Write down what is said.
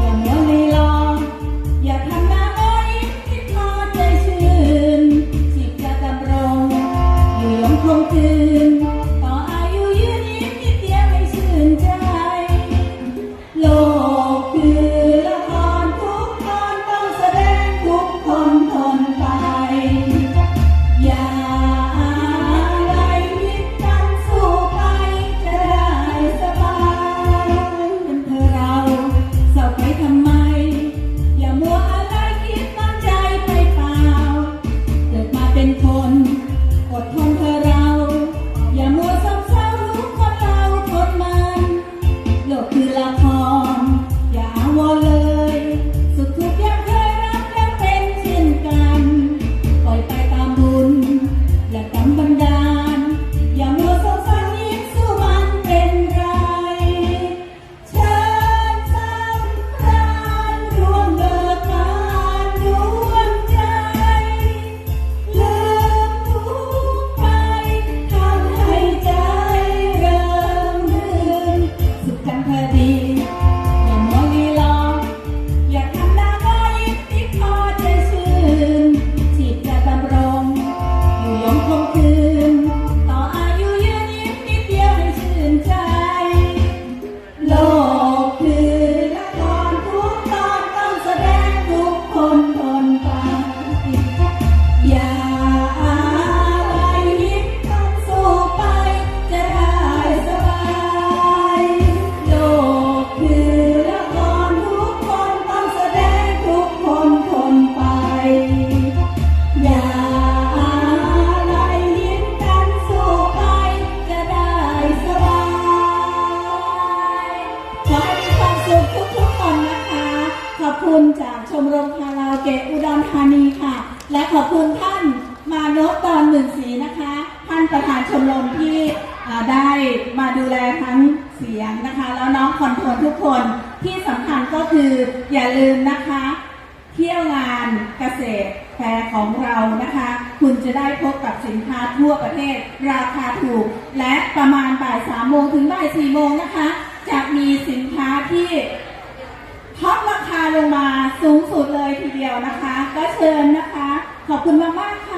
อย่ามัวเลยอย่าทำหน้าอ้ยที่พอใจชื่นจิตจะดำรงอยู่ยงคงคืน again. มรมคาราเกะอุดรธานีค่ะ และขอบคุณท่านมานพตอนหมื่นสีนะคะ ท่านประธานชมรมที่ได้มาดูแลทั้งเสียงนะคะ แล้วน้องคอนโทรลทุกคนที่สำคัญก็คืออย่าลืมนะคะ เที่ยวงานเกษตรแฟร์ของเรานะคะ คุณจะได้พบกับสินค้าทั่วประเทศราคาถูก และประมาณบ่ายสามโมงถึงบ่ายสี่โมงนะคะ จะมีสินค้าที่าลงมาสูงสุดเลยทีเดียวนะคะ ก็เชิญนะคะ ขอบคุณมากๆค่ะ